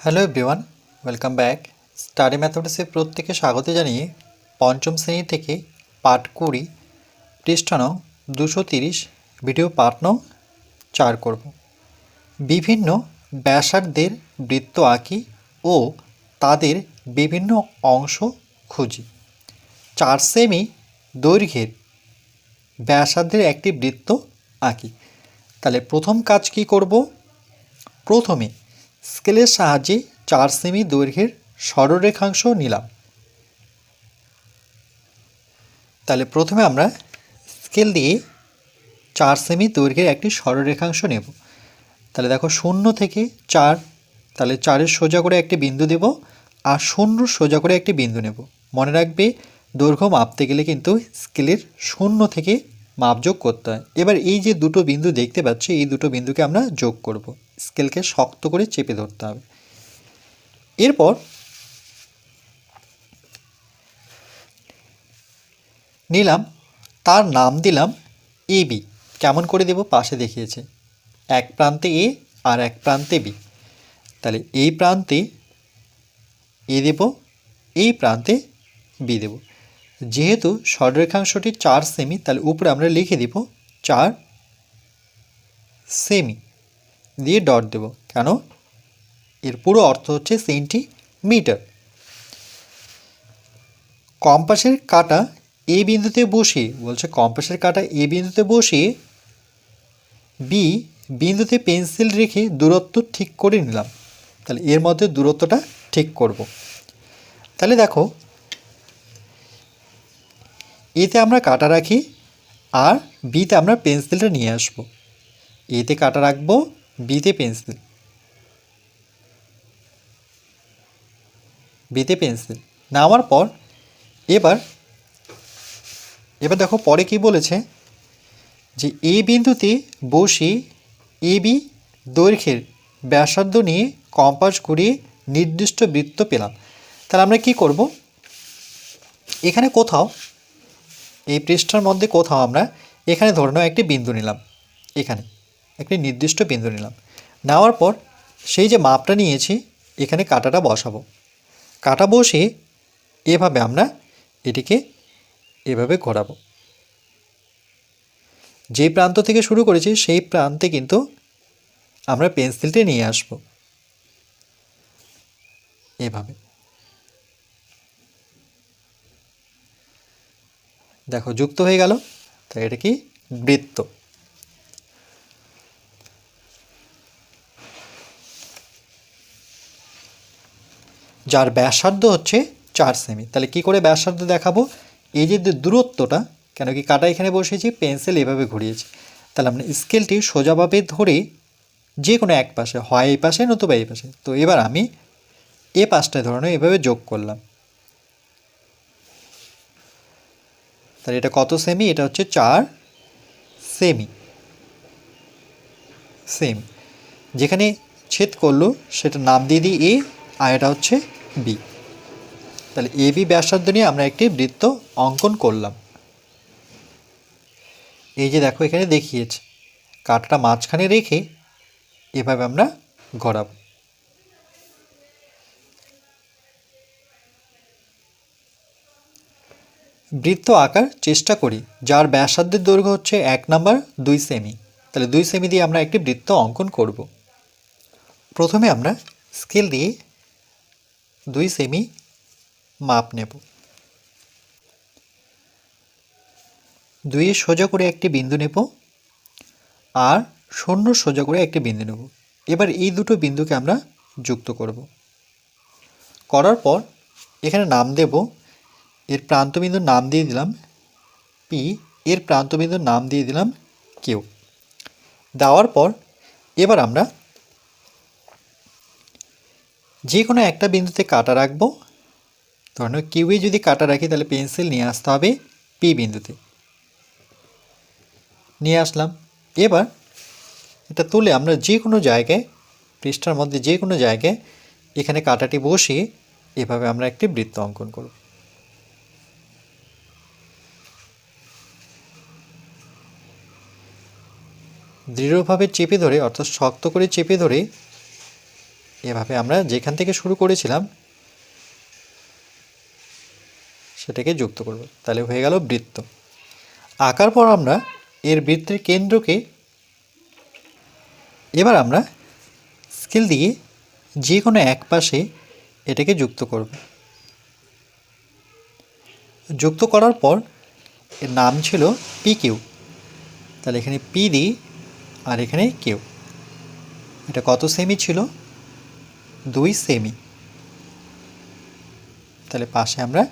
Hello everyone welcome back study ম্যাথমেটিক্সে প্রত্যেকে স্বাগত জানিয়ে পঞ্চম শ্রেণি থেকে পাঠ কুড়ি, পৃষ্ঠা দুশো তিরিশ ভিডিও পাঠ নং, চার করব। বিভিন্ন ব্যাসার্ধের বৃত্ত আঁকি ও তাদের বিভিন্ন অংশ খুঁজি। চার সেমি দৈর্ঘ্যের ব্যাসার্ধের একটি বৃত্ত আঁকি। তাহলে প্রথম কাজ কি করব? প্রথমে স্কেলের সাহায্যে চার সেমি দৈর্ঘ্যের সরলরেখাংশ নিলাম। তাহলে প্রথমে আমরা স্কেল দিয়ে চার সেমি দৈর্ঘ্যের একটি সরলরেখাংশ নেব। তাহলে দেখো শূন্য থেকে চার, তাহলে চারের সোজা করে একটি বিন্দু দেব আর শূন্য সোজা করে একটি বিন্দু নেব। মনে রাখবে, দৈর্ঘ্য মাপতে গেলে কিন্তু স্কেলের শূন্য থেকে মাপযোগ করতে হয়। এবার এই যে দুটো বিন্দু দেখতে পাচ্ছি, এই দুটো বিন্দুকে আমরা যোগ করব। স্কেলকে শক্ত করে চেপে ধরতে হবে। এরপর নিলাম, তার নাম দিলাম এ বি। কেমন করে দেব? পাশে দেখিয়েছে। এক প্রান্তে এ আর এক প্রান্তে বি। তাহলে এই প্রান্তে এ দেব, এই প্রান্তে বি দেব। যেহেতু সরলরেখাংশটি চার সেমি তাহলে উপরে আমরা লিখে দেব চার সেমি দিয়ে ডট দেব। কেন? এর পুরো অর্থ হচ্ছে সেন্টিমিটার কম্পাসের কাটা এ বিন্দুতে বসিয়ে, বলছে কম্পাসের কাটা এ বিন্দুতে বসিয়ে বি বিন্দুতে পেন্সিল রেখে দূরত্ব ঠিক করে নিলাম। তাহলে এর মধ্যে দূরত্বটা ঠিক করব। তাহলে দেখো, এতে আমরা কাটা রাখি আর বিতে আমরা পেন্সিলটা নিয়ে আসব। এতে কাটা রাখব বিতে পেন্সিল। বিতে পেন্সিল। নেওয়ার পর এবার এবার দেখো পরে কি বলেছে যে এ বিন্দুতে বসে এ বি দৈর্ঘ্যের ব্যাসার্ধ নিয়ে কম্পাস ঘুরিয়ে নির্দিষ্ট বৃত্ত পেলাম। তাহলে আমরা কি করব? এখানে কোথাও, এই পৃষ্ঠার মধ্যে কোথাও আমরা এখানে ধরে একটি বিন্দু নিলাম। এখানে। একটি নির্দিষ্ট বিন্দু নিলাম। নেওয়ার পর সেই যে মাপটা নিয়েছি, এখানে কাটাটা বসাবো। কাটা বসে এভাবে আমরা এটিকে এভাবে ঘোরাবো। যে প্রান্ত থেকে শুরু করেছি, সেই প্রান্তে কিন্তু আমরা পেন্সিলটি নিয়ে আসব। এভাবে। দেখো, যুক্ত হয়ে গেল। তাই এটা কি বৃত্ত। যার ব্যাসার্ধ হচ্ছে চার সেমি। তাহলে কি করে ব্যাসার্ধ দেখাবো? এই যে দূরত্বটা, কেন কি কাটা এখানে বসেছি, পেন্সিল এভাবে ঘুরিয়েছি। তাহলে আমরা স্কেলটি সোজাভাবে ধরে যে কোনো এক পাশে, হয় এই পাশে নতুবা এই পাশে। তো এবার আমি এ পাশটায় ধরনের এভাবে যোগ করলাম। তাহলে এটা কত সেমি? এটা হচ্ছে চার সেমি। সেম। যেখানে ছেদ করল সেটা নাম দিয়ে দিই এ, আর এটা হচ্ছে বি তাহলে এ বি ব্যাসার্ধ নিয়ে আমরা একটি বৃত্ত অঙ্কন করলাম। এই যে দেখো এখানে দেখিয়েছে, কাঠটা মাঝখানে রেখে এভাবে আমরা গড়াবো। বৃত্ত আঁকার চেষ্টা করি, যার ব্যাসার্ধের দৈর্ঘ্য হচ্ছে এক নাম্বার দুই সেমি। তাহলে দুই সেমি দিয়ে আমরা একটি বৃত্ত অঙ্কন করব। প্রথমে আমরা স্কেল দিয়ে দুই সেমি মাপ নেব। দুইয়ে সোজা করে একটি বিন্দু নেব আর শূন্য সোজা করে একটি বিন্দু নেব। এবার এই দুটো বিন্দুকে আমরা যুক্ত করব। করার পর এখানে নাম দেব, এর প্রান্তবিন্দুর নাম দিয়ে দিলাম পি এর প্রান্তবিন্দুর নাম দিয়ে দিলাম কিউ দেওয়ার পর এবার আমরা যে কোনো একটা বিন্দুতে কাটা রাখব। ধরুন কিউয়ে যদি কাটা রাখি, তাহলে পেন্সিল নিয়ে আসতে হবে পি বিন্দুতে। নিয়ে আসলাম। এবার এটা তুলে আমরা যে কোনো জায়গায়, পৃষ্ঠার মধ্যে যে কোনো জায়গায় এখানে কাটাটি বসিয়ে এভাবে আমরা একটি বৃত্ত অঙ্কন করব। দৃঢ়ভাবে চেপে ধরে, অর্থাৎ শক্ত করে চেপে ধরে এভাবে আমরা যেখান থেকে শুরু করেছিলাম, সেটাকে যুক্ত করব। তাহলে হয়ে গেল বৃত্ত। আঁকার পর আমরা এর বৃত্তের কেন্দ্রকে এবার আমরা স্কেল দিয়ে যে কোনো এক পাশে এটাকে যুক্ত করব। যুক্ত করার পর এর নাম ছিল পি কিউ তাহলে এখানে পি দিই আর এখানে কিউ এটা কত সেমি ছিল? দুই সেমি তাহলে পাশে আমরা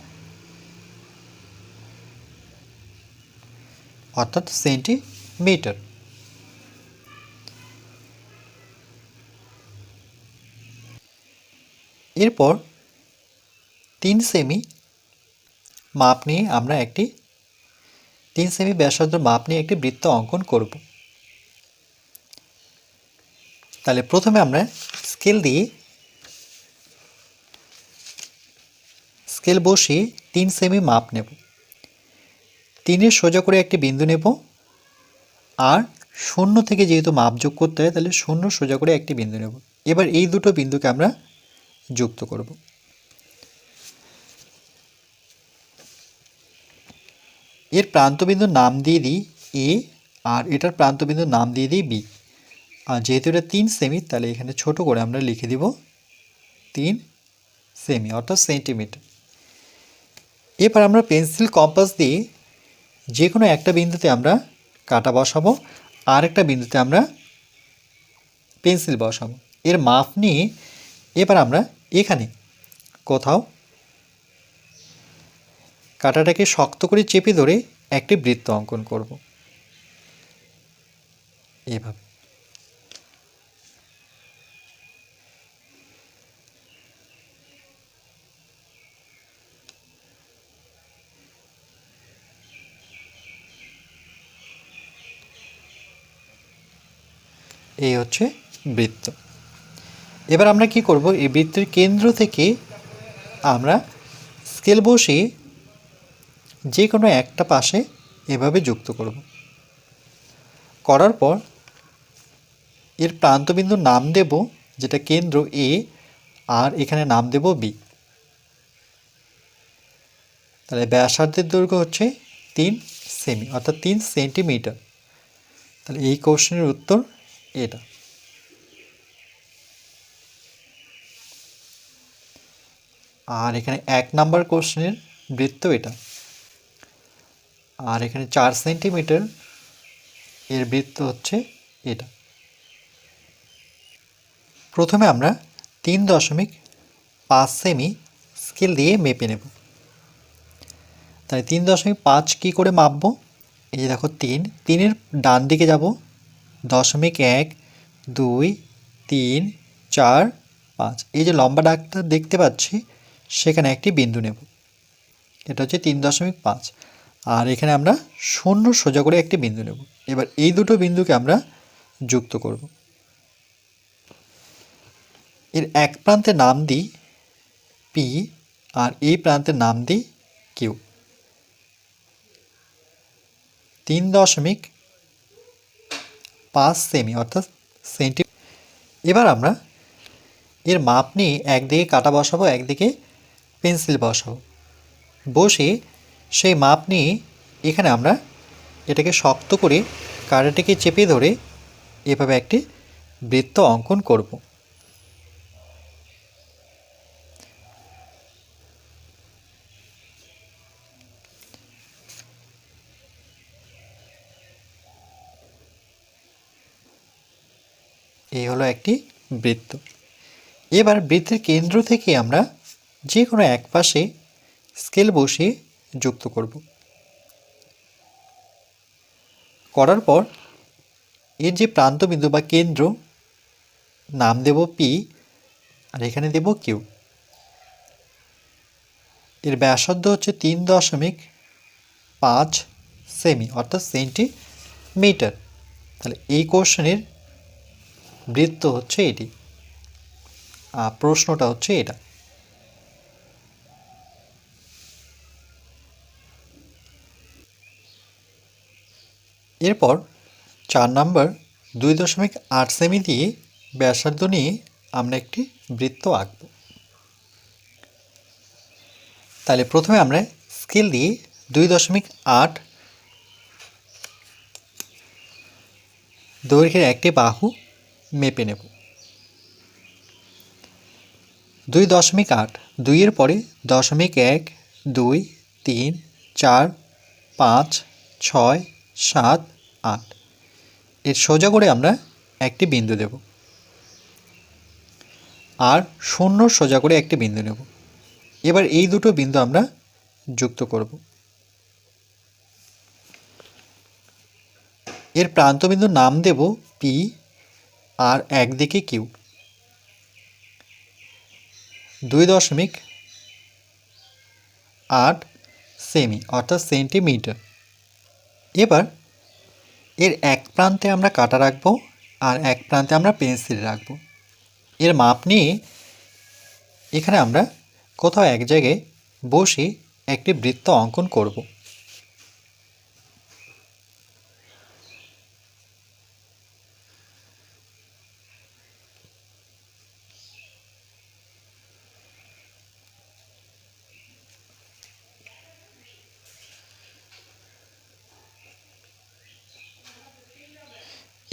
অর্থাৎ সেন্টিমিটার এরপর তিন সেমি মাপ নিয়ে আমরা একটি, তিন সেমি ব্যাসার্ধ মাপ নিয়ে একটি বৃত্ত অঙ্কন করব। তাহলে প্রথমে আমরা স্কেল দিয়ে স্কেল বসিয়ে তিন সেমি মাপ নেব। তিনের সোজা করে একটি বিন্দু নেব। আর শূন্য থেকে যেহেতু মাপ যোগ করতে হয়, তাহলে শূন্য সোজা করে একটি বিন্দু নেব। এবার এই দুটো বিন্দুকে আমরা যুক্ত করব। এর প্রান্তবিন্দুর নাম দিয়ে দিই এ আর এটার প্রান্তবিন্দুর নাম দিয়ে দিই বি আর যেহেতু এটা তিন সেমি, তাহলে এখানে ছোট করে আমরা লিখে দিব তিন সেমি, অর্থাৎ সেন্টিমিটার। এবার আমরা পেন্সিল কম্পাস দিয়ে যে কোনো একটা বিন্দুতে আমরা কাটা বসাবো আর একটা বিন্দুতে আমরা পেন্সিল বসাবো। এর মাপ নিয়ে এবার আমরা এখানে কোথাও কাটাটাকে শক্ত করে চেপে ধরে একটি বৃত্ত অঙ্কন করব। এভাবে। এই হচ্ছে বৃত্ত। এবার আমরা কি করব? এই বৃত্তের কেন্দ্র থেকে আমরা স্কেল বসিয়ে যে কোনো একটা পাশে এভাবে যুক্ত করব। করার পর এর প্রান্তবিন্দুর নাম দেব, যেটা কেন্দ্র এ আর এখানে নাম দেব বি তাহলে ব্যাসার্ধের দৈর্ঘ্য হচ্ছে তিন সেমি, অর্থাৎ তিন সেন্টিমিটার। তাহলে এই কোশ্চেনের উত্তর এটা। আর এখানে এক নাম্বার কোশ্চেনের বৃত্ত এটা। আর এখানে চার সেন্টিমিটার এর বৃত্ত হচ্ছে এটা। প্রথমে আমরা তিন দশমিক পাঁচ সেমি স্কেল দিয়ে মেপে নেব। তাই তিন দশমিক পাঁচ কী করে মাপবো? এই যে দেখো, তিন। তিনের ডান দিকে যাব দশমিক এক, দুই, তিন, চার, পাঁচ। এই যে লম্বা ডাকটা দেখতে পাচ্ছি, সেখানে একটি বিন্দু নেব। এটা হচ্ছে তিন দশমিক পাঁচ। আর এখানে আমরা শূন্য সোজা করে একটি বিন্দু নেব। এবার এই দুটো বিন্দুকে আমরা যুক্ত করব। এর এক প্রান্তে নাম দিই পি, আর এই প্রান্তে নাম দিই কিউ। তিন দশমিক পাঁচ সেমি, অর্থাৎ সেন্টি এবার আমরা এর মাপ নিয়ে একদিকে কাটা বসাবো, একদিকে পেন্সিল বসাবো। বসে সেই মাপ নিয়ে এখানে আমরা এটাকে শক্ত করে কাটাটিকে চেপে ধরে এভাবে একটি বৃত্ত অঙ্কন করব। হলো একটি বৃত্ত। এবার বৃত্তের কেন্দ্র থেকে আমরা যে কোনো এক পাশে স্কেল বসিয়ে যুক্ত করব। করার পর এর যে প্রান্তবিন্দু বা কেন্দ্র, নাম দেব পি আর এখানে দেব কিউ এর ব্যাসার্ধ হচ্ছে তিন দশমিক পাঁচ সেমি, অর্থাৎ সেন্টিমিটার। তাহলে এই কোশ্চেনের বৃত্ত হচ্ছে এটি। আর প্রশ্নটা হচ্ছে এটা। এরপর চার নাম্বার দুই দশমিক আট সেমি দিয়ে ব্যাসার্ধ নিয়ে আমরা একটি বৃত্ত আঁকব। তাহলে প্রথমে আমরা স্কেল দিয়ে দুই দশমিক আট দৈর্ঘ্যের একটি বাহু মেপে নেব। দুই দশমিক আট, দুইয়ের পরে দশমিক এক, দুই, তিন, চার, পাঁচ, ছয়, সাত, আট। এর সোজা করে আমরা একটি বিন্দু দেব। আর শূন্য সোজা করে একটি বিন্দু নেব। এবার এই দুটো বিন্দু আমরা যুক্ত করব। এর প্রান্তবিন্দুর নাম দেব পি আর একদিকে কিউ। দুই দশমিক আট সেমি, অর্থাৎ সেন্টিমিটার। এবার এর এক প্রান্তে আমরা কাটা রাখব আর এক প্রান্তে আমরা পেন্সিল রাখব। এর মাপ নিয়ে এখানে আমরা কোথাও এক জায়গায় বসে একটি বৃত্ত অঙ্কন করব।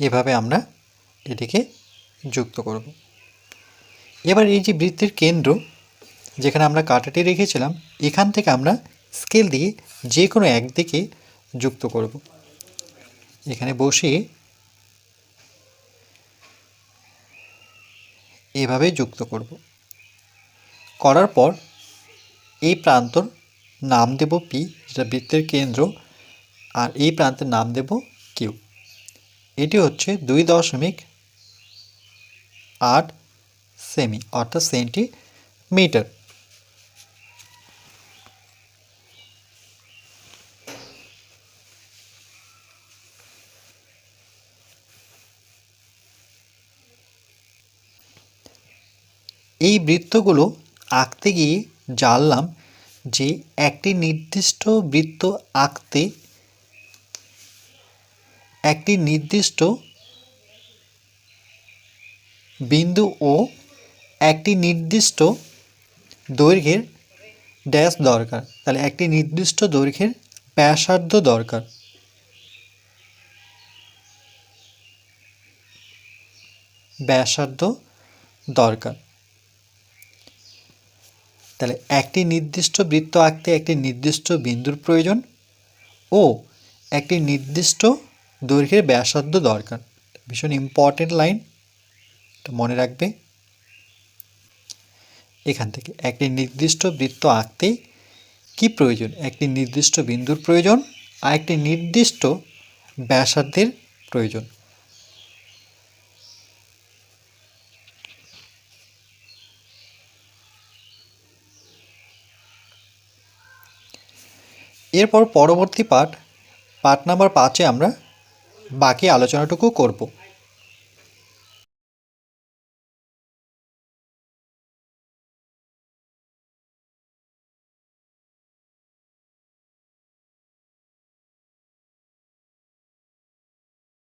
এভাবে আমরা এটিকে যুক্ত করব। এবার এই যে বৃত্তের কেন্দ্র, যেখানে আমরা কাটাটি রেখেছিলাম, এখান থেকে আমরা স্কেল দিয়ে যে কোনো একদিকে যুক্ত করব। এখানে বসিয়ে এভাবে যুক্ত করব। করার পর এই প্রান্তর নাম দেব পি যেটা বৃত্তের কেন্দ্র, আর এই প্রান্তের নাম দেব কিউ এটি হচ্ছে দুই দশমিক আট সেমি, অর্থাৎ সেন্টিমিটার। এই বৃত্তগুলো আঁকতে গিয়ে জানলাম যে একটি নির্দিষ্ট বৃত্ত আঁকতে একটি নির্দিষ্ট বিন্দু ও একটি নির্দিষ্ট দৈর্ঘ্যের ড্যাশ দরকার। তাহলে একটি নির্দিষ্ট দৈর্ঘ্যের ব্যাসার্ধ দরকার। ব্যাসার্ধ দরকার। তাহলে একটি নির্দিষ্ট বৃত্ত আঁকতে একটি নির্দিষ্ট বিন্দুর প্রয়োজন ও একটি নির্দিষ্ট দৈর্ঘ্যের ব্যাসার্ধ দরকার। ভীষণ ইম্পর্টেন্ট লাইন এটা মনে রাখবে, এখান থেকে একটি নির্দিষ্ট বৃত্ত আঁকতে কি প্রয়োজন? একটি নির্দিষ্ট বিন্দুর প্রয়োজন আর একটি নির্দিষ্ট ব্যাসার্ধের প্রয়োজন। এরপর পরবর্তী পাঠ পাঠ নাম্বার পাঁচে আমরা বাকি আলোচনাটুকু করব।